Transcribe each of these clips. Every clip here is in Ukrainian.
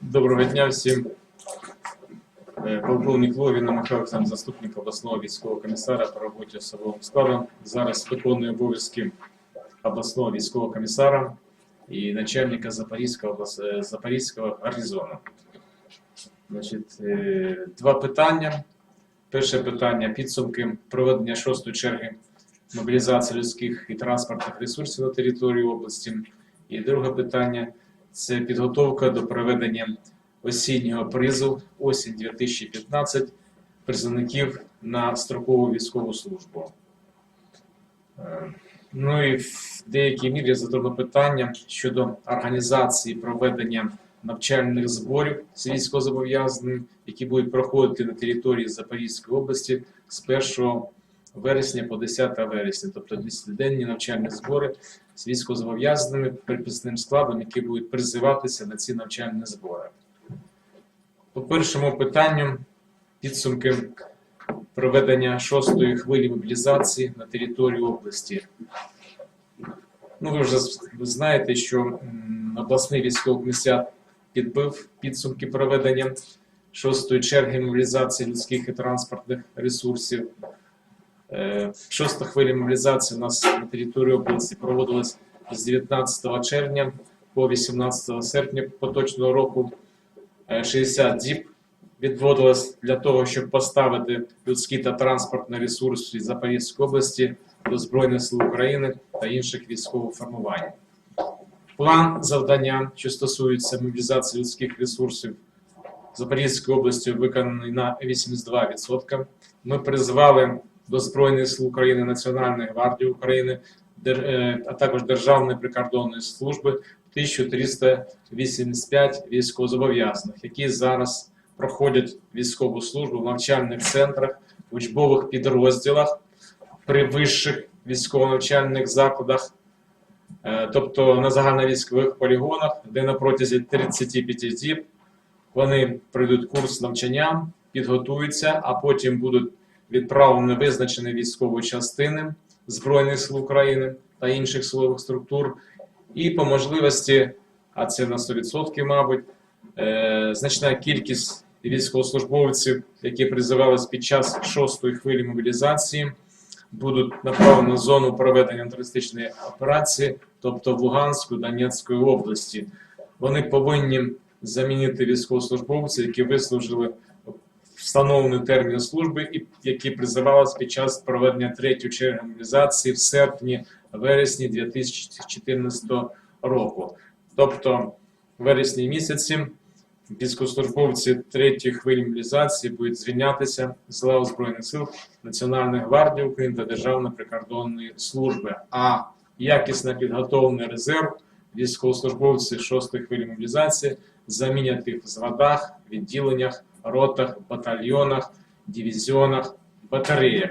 Доброго дня всім. Е, Полковник Ловін Михайло заступник обласного військового комісара по роботі особовим складом. Зараз виконує обов'язки обласного військового комісара і начальника Запорізького, е, Запорізького гарнізону. Значить, е, два питання. Перше питання підсумки проведення шостої черги мобілізації людських і транспортних ресурсів на території області. І друге питання це підготовка до проведення осіннього призу осінь 2015 призовників на строкову військову службу. Е, Ну і в деякій мірі задано питання щодо організації проведення навчальних зборів з військовозобов'язаним, які будуть проходити на території Запорізької області з 1 вересня по 10 вересня, тобто 10-денні навчальні збори з військовозобов'язаними приписним складом, які будуть призиватися на ці навчальні збори. По першому питанню підсумки проведення шостої хвилі мобілізації на території області. Ну, ви вже знаєте, що обласний військовий комісар підбив підсумки проведення шостої черги мобілізації людських і транспортних ресурсів. Е, Шоста хвиля мобілізації у нас на території області проводилась з 19 червня по 18 серпня поточного року. Е, 60 діб відводилось для того, щоб поставити людські та транспортні ресурси Запорізької області до Збройних сил України та інших військових формувань. План завдання, що стосується мобілізації людських ресурсів Запорізької області, виконаний на 82%. Ми призвали до Збройних сил України, Національної гвардії України, е, а також Державної прикордонної служби 1385 військовозобов'язаних, які зараз проходять військову службу в навчальних центрах, учбових підрозділах при вищих військово-навчальних закладах, е, тобто на загальновійськових полігонах, де на протязі 35 діб вони пройдуть курс навчання, підготуються, а потім будуть відправлені на визначені військові частини Збройних сил України та інших силових структур, і по можливості, а це на 100%, мабуть, е, значна кількість військовослужбовців, які призивались під час шостої хвилі мобілізації, будуть направлені в зону проведення антитерористичної операції, тобто в Луганську, Донецької області. Вони повинні замінити військовослужбовців, які вислужили встановлений термін служби і які призивались під час проведення третьої черги мобілізації в серпні вересні 2014 року. Тобто в вересні місяці військовослужбовці третьої хвилі мобілізації будуть звільнятися з лав Збройних сил Національної гвардії України та Державної прикордонної служби. А якісно підготовлений резерв військовослужбовці шостої хвилі мобілізації замінять їх в зводах, відділеннях, ротах, батальйонах, дивізіонах, батареях.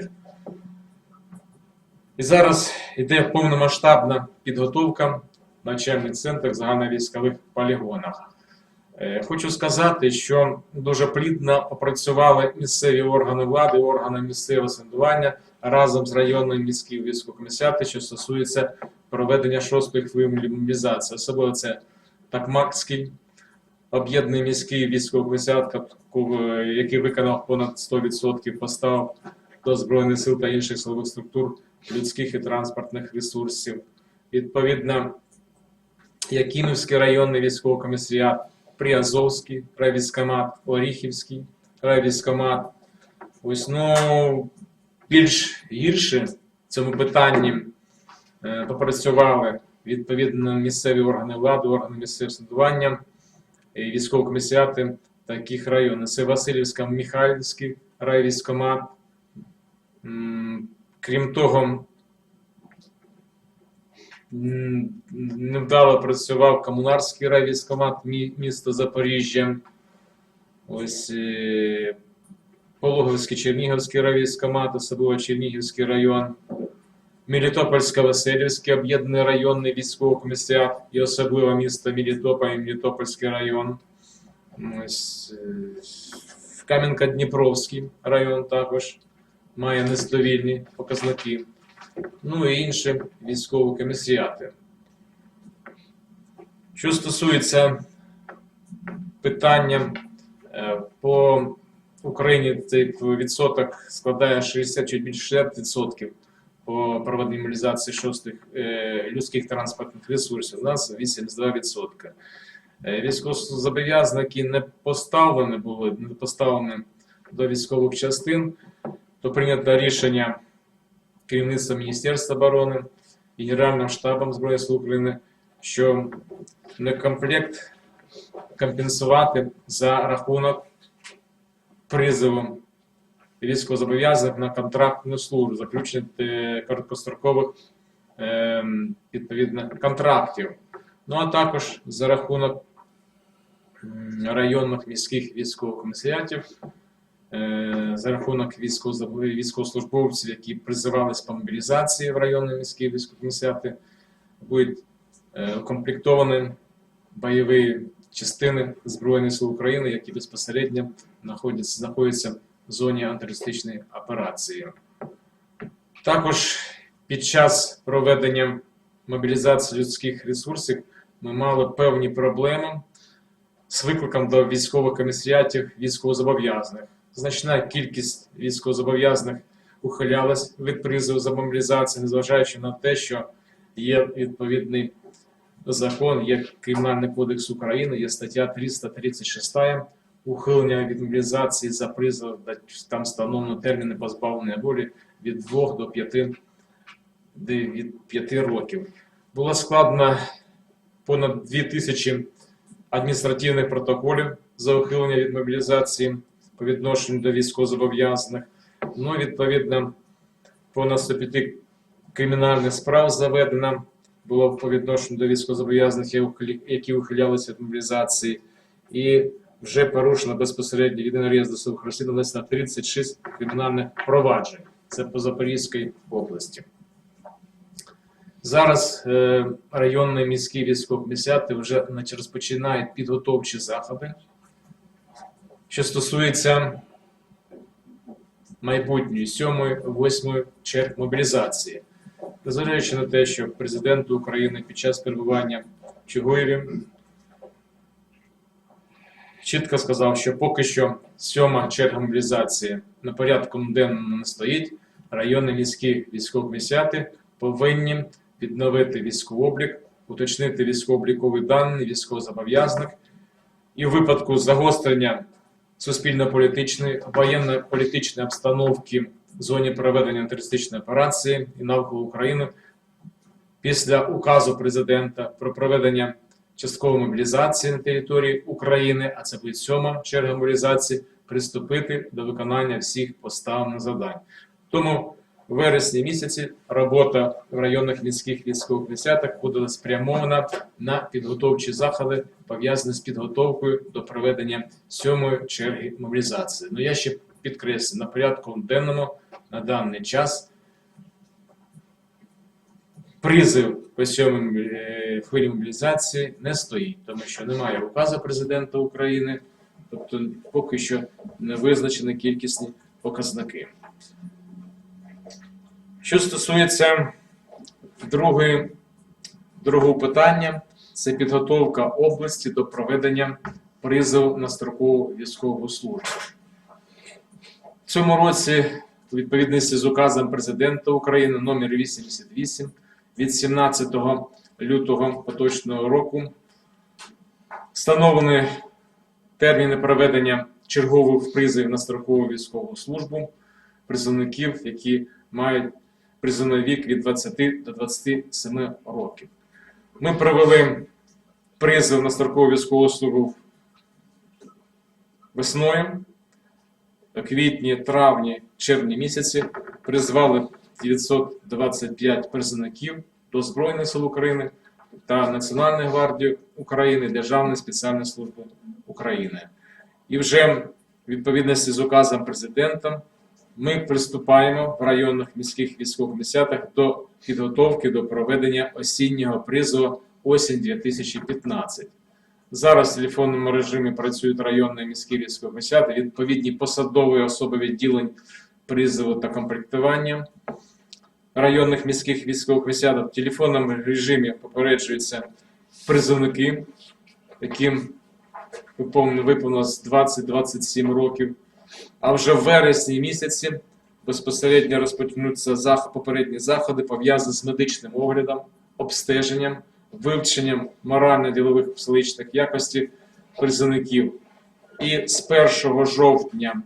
І зараз йде повномасштабна підготовка в навчальних центрах загальновійськових полігонах. Е, Хочу сказати, що дуже плідно опрацювали місцеві органи влади, органи місцевого самоврядування разом з районним міським військовокомісаріатом, що стосується проведення шостої хвилі мобілізації. Особливо це Такмакський об'єднаний міський військовий комісаріат, який виконав понад 100% постав до Збройних сил та інших силових структур людських і транспортних ресурсів. Відповідно, Якимівський районний військовий комісаріат, Приазовський райвійськомат, Оріхівський райвійськомат. Ось ну більш гірше в цьому питанні е, попрацювали відповідно місцеві органи влади, органи місцевого самоврядування і військові комісаріати таких районів. Це Васильівська, Михайлівський райвійськомат. Крім того, невдало працював Комунарський райвійськомат міста Запоріжжя. Ось е, Пологовський Чернігівський райвійськомат, особливо Чернігівський район. Мелітопольсько-Васильівський об'єднаний районний військовий комісаріат і особливо місто Мелітополь Мелітопольський район. Е, Кам'янка-Дніпровський район також має незадовільні показники. Ну і інші військові комісаріати. Що стосується питання е, по Україні, цей відсоток складає 60 чи більше 60% по проведенню мобілізації шостих е, людських транспортних ресурсів. У нас 82%. Е, Військовозобов'язані, які не поставлені були, не поставлені до військових частин, то прийнято рішення керівництва Міністерства оборони і Генеральним штабом Збройних сил України, що некомплект компенсувати за рахунок призову військовозобов'язаних на контрактну службу, заключення короткострокових е, відповідно контрактів. Ну а також за рахунок районних міських військових комісаріатів, е, за рахунок військовослужбовців, які призивались по мобілізації в районні міські військові комісаріати, будуть е, укомплектовані бойові частини Збройних сил України, які безпосередньо знаходяться, знаходяться зоні антитерористичної операції. Також під час проведення мобілізації людських ресурсів ми мали певні проблеми з викликом до військових комісаріатів військовозобов'язаних. Значна кількість військовозобов'язаних ухилялась від призову за мобілізацію, незважаючи на те, що є відповідний закон, є Кримінальний кодекс України, є стаття 336 ухилення від мобілізації за призов, там встановлено терміни позбавлення волі від 2 до 5, від 5 років. Було складно понад 2000 адміністративних протоколів за ухилення від мобілізації по відношенню до військовозобов'язаних. Ну, відповідно, понад 105 кримінальних справ заведено було по відношенню до військовозобов'язаних, які ухилялися від мобілізації, і вже порушено безпосередньо єдиний реєстр досудових розслідувань на 36 кримінальних проваджень. Це по Запорізькій області. Зараз е, районні міські військові комісіати вже значить, розпочинають підготовчі заходи. Що стосується майбутньої 7-8 черг мобілізації. Незважаючи на те, що президент України під час перебування в Чугуєві чітко сказав, що поки що сьома черга мобілізації на порядку денному не стоїть, районні міські військові комісіати повинні відновити військовий облік, уточнити військово-облікові дані військовозобов'язаних. І в випадку загострення суспільно-політичної воєнно-політичної обстановки в зоні проведення антитерористичної операції і навколо України після указу президента про проведення часткової мобілізації на території України, а це буде сьома черга мобілізації, приступити до виконання всіх поставлених завдань. Тому в вересні місяці робота в районних міських військових комісіатах буде спрямована на підготовчі заходи, пов'язані з підготовкою до проведення сьомої черги мобілізації. Ну я ще підкреслю, на порядку денному на даний час призив по сьомій е, хвилі мобілізації не стоїть, тому що немає указу президента України, тобто поки що не визначені кількісні показники. Що стосується другої, другого питання, це підготовка області до проведення призову на строкову військову службу. В цьому році, у відповідності з указом президента України номер 88 від 17 лютого поточного року, встановлені терміни проведення чергових призовів на строкову військову службу призовників, які мають призовний вік від 20 до 27 років. Ми провели призов на строкову військову службу весною, квітні, травні, червні місяці призвали 925 призовників до Збройних сил України та Національної гвардії України, Державної спеціальної служби України. І вже в відповідності з указом президента ми приступаємо в районних міських військових комісіатах до підготовки до проведення осіннього призову осінь 2015. Зараз в телефонному режимі працюють районні міські військові комісіати, відповідні посадові особи відділень призову та комплектування районних міських військових комісіатів в телефонному режимі попереджуються призовники, яким виповнено виповнилось 20-27 років. А вже в вересні місяці безпосередньо розпочнуться попередні заходи, пов'язані з медичним оглядом, обстеженням, вивченням морально-ділових психологічних якостей призовників. І з 1 жовтня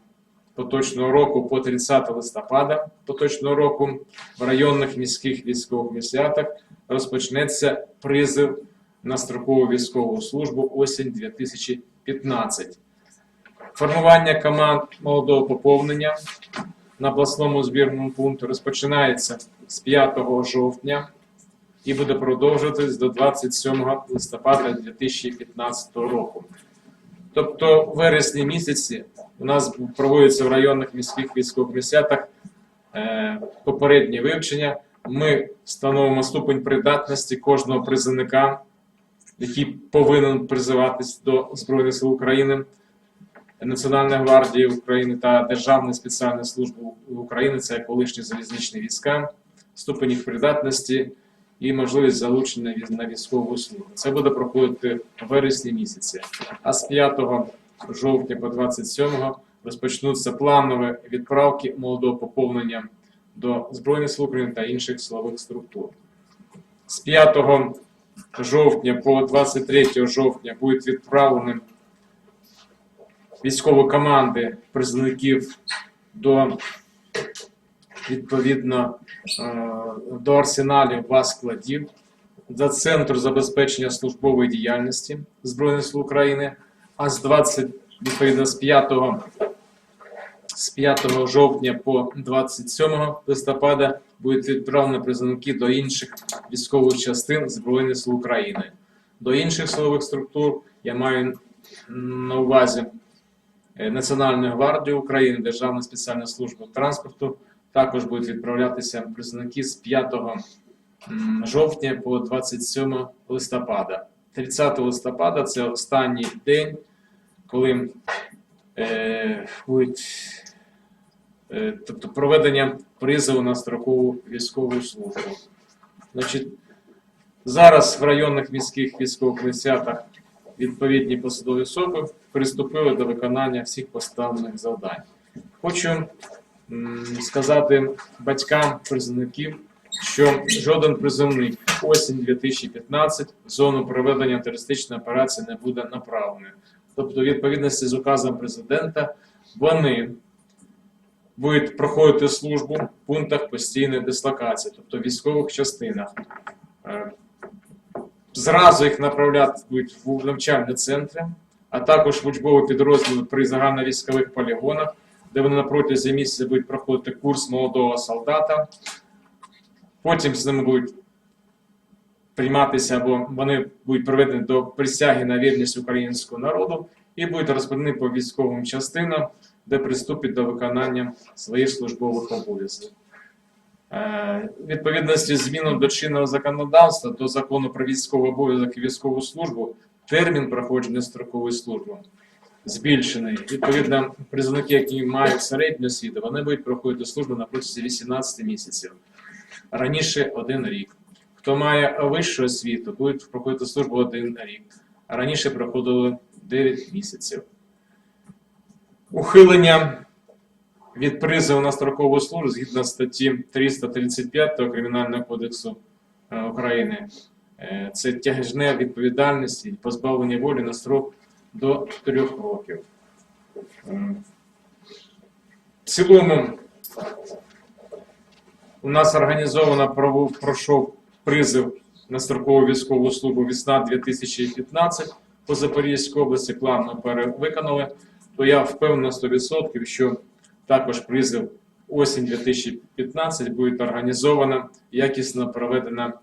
поточного року по 30 листопада поточного року в районних міських військових комісіатах розпочнеться призив на строкову військову службу осінь 2015. Формування команд молодого поповнення на обласному збірному пункті розпочинається з 5 жовтня і буде продовжуватись до 27 листопада 2015 року. Тобто в вересні місяці у нас проводяться в районних міських військових комісіатах е, попереднє вивчення. Ми встановимо ступень придатності кожного призовника, який повинен призиватись до Збройних сил України, Національної гвардії України та Державної спеціальної служби України, це колишні залізничні війська, ступень їх придатності і можливість залучення на військову службу. Це буде проходити в вересні місяці. А з 5 жовтня по 27 розпочнуться планові відправки молодого поповнення до Збройних сил України та інших силових структур. З 5 жовтня по 23 жовтня будуть відправлені військові команди призовників до відповідно е, до арсеналів баз складів до Центру забезпечення службової діяльності Збройних сил України, а з 20, відповідно з 5, з 5 жовтня по 27 листопада будуть відправлені призовники до інших військових частин Збройних сил України. До інших силових структур я маю на увазі е, Національної гвардії України, Державна спеціальна служба транспорту. Також будуть відправлятися призовники з 5 жовтня по 27 листопада. 30 листопада це останній день, коли е, будуть е, тобто проведення призову на строкову військову службу. Значить, зараз в районних міських військових комісіатах відповідні посадові особи приступили до виконання всіх поставлених завдань. Хочу сказати батькам призовників, що жоден призовник осінь 2015 в зону проведення терористичної операції не буде направлений. Тобто, в відповідності з указом президента, вони будуть проходити службу в пунктах постійної дислокації, тобто військових частинах. Е, Зразу їх направляти будуть в навчальні центри, а також в учбові підрозділи при загальновійськових полігонах, де вони на протязі місяця будуть проходити курс молодого солдата. Потім з ними будуть прийматися або вони будуть приведені до присяги на вірність українського народу і будуть розподілені по військовим частинам, де приступять до виконання своїх службових обов'язків. Е, Відповідності з змінам до чинного законодавства до закону про військовий обов'язок і військову службу термін проходження строкової служби збільшений. Відповідно, призовники, які мають середню освіту, вони будуть проходити службу на протязі 18 місяців. Раніше один рік. Хто має вищу освіту, будуть проходити службу один рік. Раніше проходили 9 місяців. Ухилення від призову на строкову службу згідно статті 335 Кримінального кодексу е, України. Е, Це тяжне відповідальність і позбавлення волі на строк до 3 років. В цілому у нас організовано пройшов призив на строкову військову службу весна 2015 по Запорізькій області. План ми перевиконали. То я впевнений 100%, що також призив осінь 2015 буде організована, якісно проведена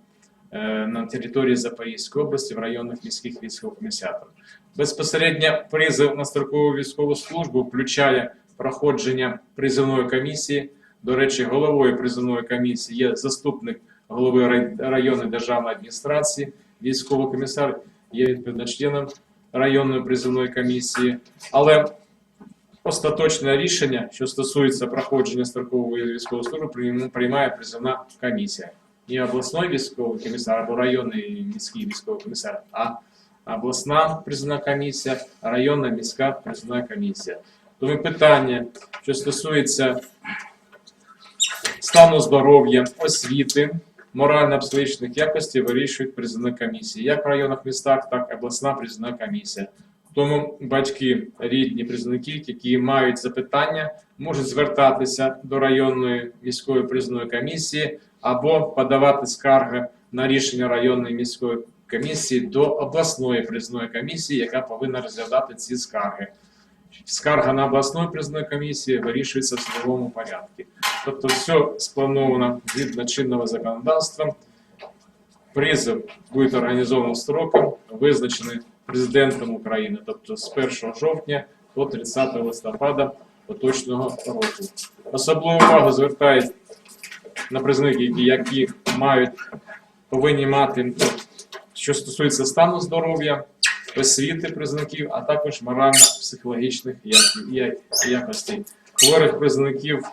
е, на території Запорізької області в районних міських військових комісіатах. Безпосередньо призив на строкову військову службу включає проходження призовної комісії. До речі, головою призовної комісії є заступник голови районної державної адміністрації, військовий комісар, є відповідно членом районної призовної комісії. Але остаточне рішення, що стосується проходження строкової військової служби, приймає призовна комісія. не обласний військовий комісар або районний міський військовий комісар, а обласна призовна комісія, районна міська призовна комісія. Тому питання, що стосується стану здоров'я, освіти, морально-психологічних якостей вирішують призовні комісії, як в районних містах, так і обласна призовна комісія. Тому батьки, рідні призовники, які мають запитання, можуть звертатися до районної міської призовної комісії або подавати скарги на рішення районної міської комісії до обласної призовної комісії, яка повинна розглядати ці скарги. Скарга на обласну призовну комісію вирішується в судовому порядку. Тобто все сплановано згідно чинного законодавства. Призов буде організовано строком, визначений президентом України, тобто з 1 жовтня по 30 листопада поточного року. Особливу увагу звертають на призовників, які мають повинні мати, що стосується стану здоров'я, освіти призовників, а також морально-психологічних якостей. Хворих призовників,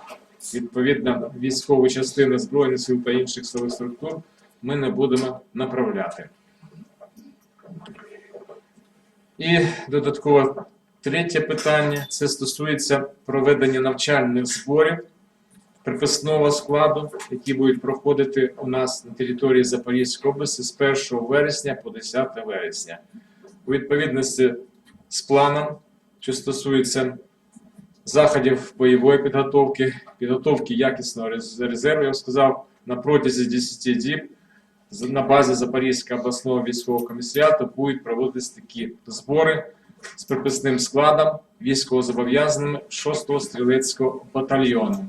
відповідно, військові частини Збройних сил та інших силових структур ми не будемо направляти. І додатково третє питання це стосується проведення навчальних зборів приписного складу, які будуть проходити у нас на території Запорізької області з 1 вересня по 10 вересня. У відповідності з планом, що стосується заходів бойової підготовки, підготовки якісного резерву, я б сказав, на протязі 10 діб на базі Запорізького обласного військового комісаріату будуть проводитися такі збори з приписним складом військовозобов'язаними 6-го стрілецького батальйону.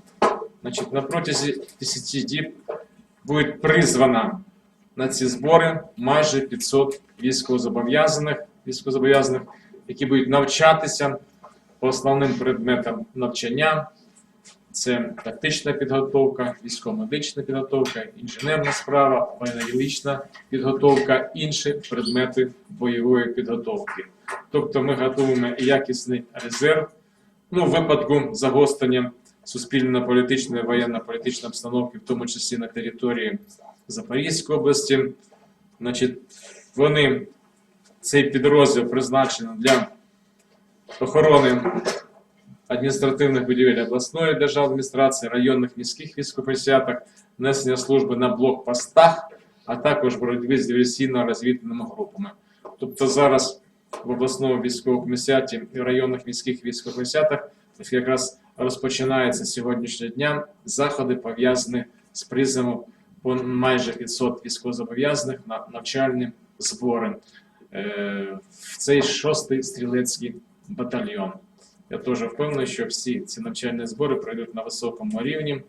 Значить, на протязі 10 діб буде призвано на ці збори майже 500 військовозобов'язаних, військовозобов'язаних, які будуть навчатися по основним предметам навчання. Це тактична підготовка, військово-медична підготовка, інженерна справа, воєнно-юридична підготовка, інші предмети бойової підготовки. Тобто ми готуємо і якісний резерв. Ну, в випадку загострення суспільно-політичної воєнно-політичної обстановки, в тому числі на території Запорізької області. Значить, вони цей підрозділ призначений для охорони адміністративних будівель обласної державної адміністрації, районних міських військових несення служби на блокпостах, а також боротьби з диверсійно-розвідувальними групами. Тобто зараз в обласному військовому комісіаті і районних міських військових комісіатах якраз розпочинається сьогоднішнього дня заходи пов'язані з призовом майже 500 військовозобов'язаних на навчальні збори е, в цей шостий стрілецький батальйон. Я теж впевнений, що всі ці навчальні збори пройдуть на високому рівні.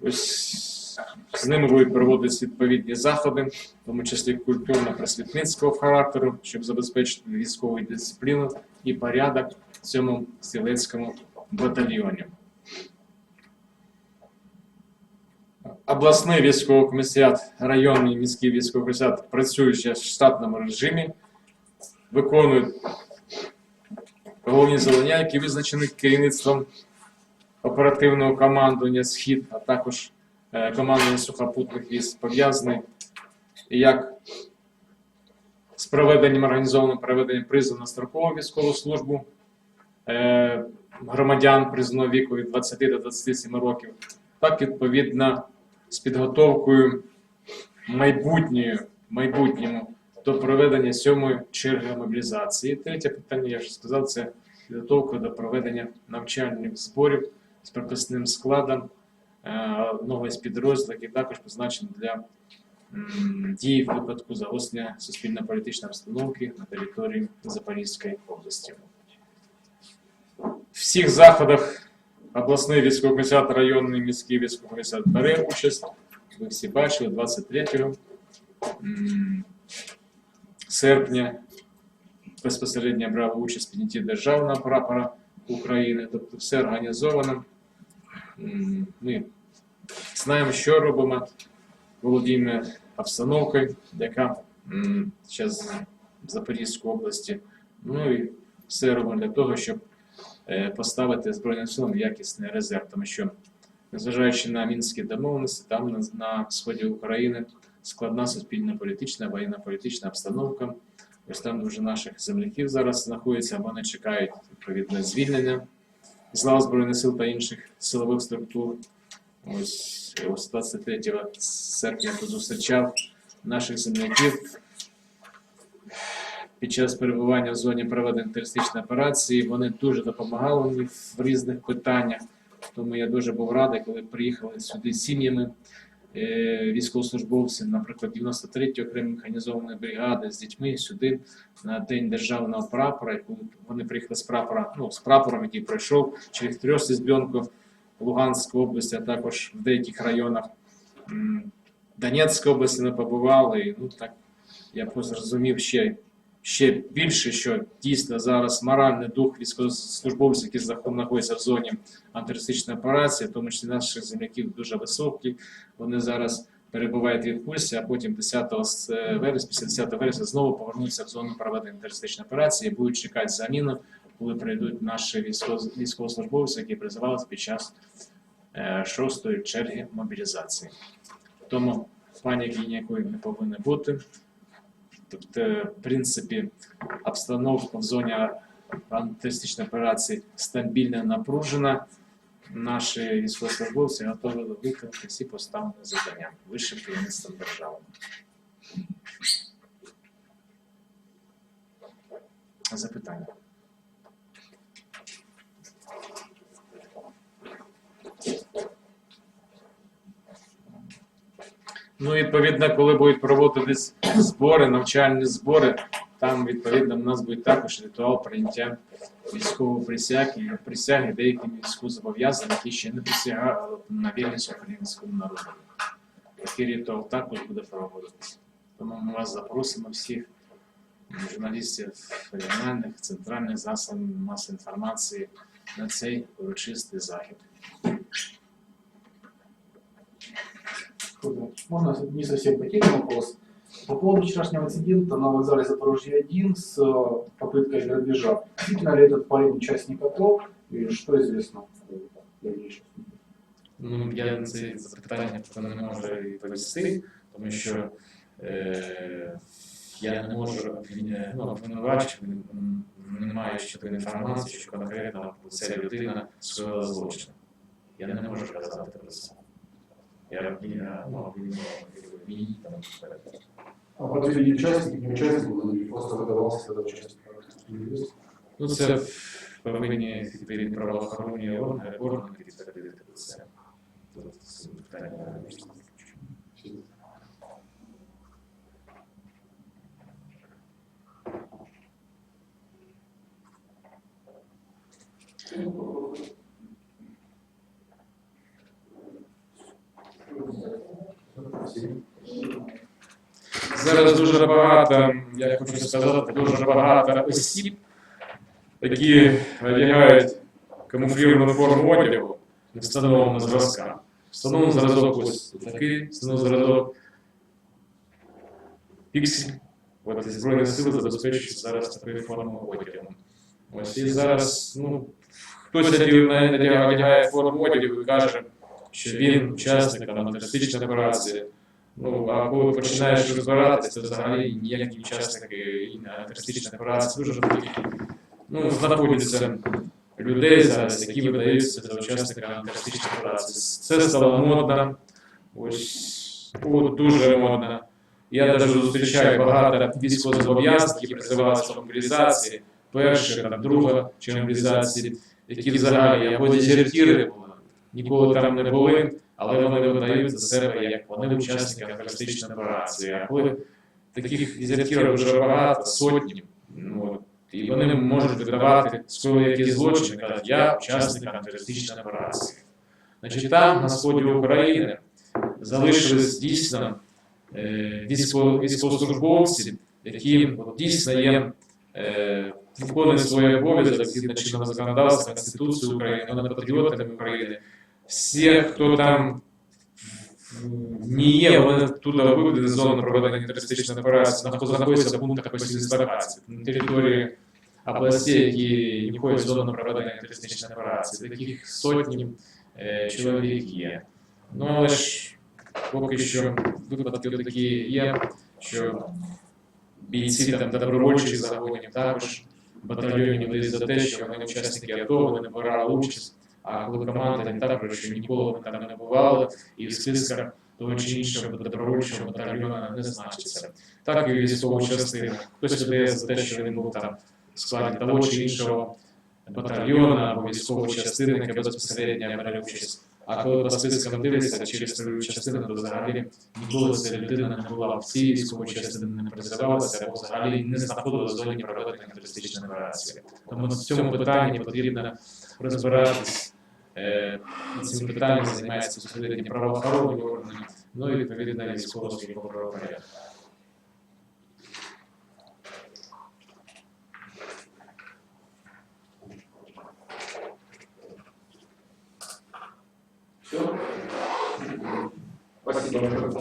Ось з ними будуть проводитися відповідні заходи, в тому числі культурно-просвітницького характеру, щоб забезпечити військову дисципліну і порядок в цьому стрілецькому батальйоні. Обласний військовий комісаріат, районний міський військовий комісаріат працюють в штатному режимі, виконують головні завдання, які визначені керівництвом оперативного командування Схід, а також е, командування сухопутних військ пов'язаний як з проведенням організованим проведенням призову на строкову військову службу громадян призовного віку від 20 до 27 років, так відповідно з підготовкою майбутньою, майбутньому до проведення сьомої черги мобілізації. Третє питання, я вже сказав, це підготовка до проведення навчальних зборів з приписним складом е, одного із підрозділів, який також позначений для дій в випадку загострення суспільно-політичної обстановки на території Запорізької області. Всіх заходах обласний військовий комісаріат, районний міський військовий комісаріат бере участь. Ви всі бачили 23 серпня безпосередньо брав участь в піднятті державного прапора України. Тобто все організовано. Ми знаємо, що робимо, володіємо обстановкою, яка зараз в Запорізькій області. Ну і все робимо для того, щоб поставити Збройним силам якісний резерв, тому що Незважаючи на мінські домовленості, там на, на сході України складна суспільна політична, воєнно-політична обстановка. Ось там дуже наших земляків зараз знаходяться, вони чекають відповідне звільнення з лав Збройних сил та інших силових структур. Ось, ось 23 серпня зустрічав наших земляків під час перебування в зоні проведення терористичної операції. Вони дуже допомагали мені в різних питаннях. Тому я дуже був радий, коли приїхали сюди з сім'ями е, військовослужбовців, наприклад, 93-ї окремої механізованої бригади з дітьми сюди на день державного прапора. Коли вони приїхали з прапора, ну з прапором, який пройшов через трьох Збьонков, Луганської області, а також в деяких районах Донецької області ми побували. І, ну так я просто зрозумів ще, ще більше, що дійсно зараз моральний дух військовослужбовців, які знаходяться в зоні антитерористичної операції, тому числі наших земляків дуже високий. Вони зараз перебувають відпустці, а потім 10 е, вересня, після 10 вересня знову повернуться в зону проведення терористичної операції і будуть чекати заміну, коли прийдуть наші військово- військовослужбовці, які призивалися під час е, шостої черги мобілізації. Тому паніки ніякої не повинно бути. Тобто, в принципі, обстановка в зоні антитерористичної операції стабільна, напружена. Наші військовослужбовці готові виконати всі поставлені завдання вищим керівництвом держави. Запитання. Ну, відповідно, коли будуть проводитись збори, навчальні збори, там, відповідно, в нас буде також ритуал прийняття військової присяги, присяги деяким військовозобов'язаним, які ще не присягали на вірність українському народу. Такий ритуал також буде проводитися. Тому ми вас запросимо всіх журналістів регіональних, центральних засобів масової інформації на цей урочистий захід. Можно не совсем по теме вопрос. По поводу вчерашнего инцидента на вокзале Запорожье-1 с э, попыткой грабежа. Действительно ли этот парень участник АТО и что известно в дальнейшем? Ну, я на це запитання то не можу відповісти, тому що е, я не можу обвиня- ну, обвинувачувати, м, не маю щодо інформації, що конкретно ця людина скоїла злочин. Я не можу казати про це. Я обвиняю, ну, обвиняю, обвиню, там, А подтвердить участник, не участник, был, или просто выдавался когда участник. Ну, це повинні відповідні правоохоронні органи, органи підтвердити це. Тут питання. Зараз дуже багато, я хочу сказати, дуже багато осіб, які одягають камуфліровану форму одягу, не встановленого зразка. Встановлений зразок ось такий, встановлений зразок Піксі. От Збройні сили забезпечують зараз такою формою одягу. Ось і зараз, ну, хтось одягає форму одягу і каже, що він учасник антитерористичної операції. Ну, а коли починаєш розбиратися, це взагалі ніякі учасники і на терористичної операції дуже ну, знаходяться людей зараз, які видаються за учасника антитерористичної операції. Це стало модно, ось от дуже модно. Я навіть зустрічаю багато військовозобов'язаних, які призивалися до мобілізації, першої, там, друга чи мобілізації, які взагалі або дезертіри були, ніколи там не були, але вони видають за себе, як вони учасники антитерористичної операції. А коли таких дезертірів вже багато, сотні, ну, і вони можуть видавати скоро якісь злочини, кажуть, я учасник антитерористичної операції. Значить, там, на сході України, залишились дійсно е, військовослужбовці, які дійсно є е, виконують свій обов'язок згідно чинного законодавства, Конституції України, вони патріотами України. Всі, хто там не є, вони туди виведені з зони проведення терористичної операції, хто знаходиться в пунктах дислокації на території областей, які не входять в зону проведення терористичної операції. Таких сотні е, чоловік є. Ну, але ж поки що випадки такі є, що бійці там добровольчих загонів також батальйонів за те, що вони учасники АТО, вони брали участь. А коли команда не так, що ніколи ми там не бували, і в списках того чи іншого добровольчого батальйону не значиться. Так і військова частина. Хтось видає за те, що він був там в складі того чи іншого батальйону або військової частини, яка безпосередньо бере участь. А коли по спискам дивиться через свою частину, то взагалі ніколи ця людина не була в цій військовій частині, не призивалася або взагалі не знаходилася в зоні проведення терористичної операції. Тому в цьому питанні потрібно розбиратись. Е, Цим питанням займається безпосередньо правоохоронні органи, ну і відповідно військова служба правопорядку. Все? Спасибо.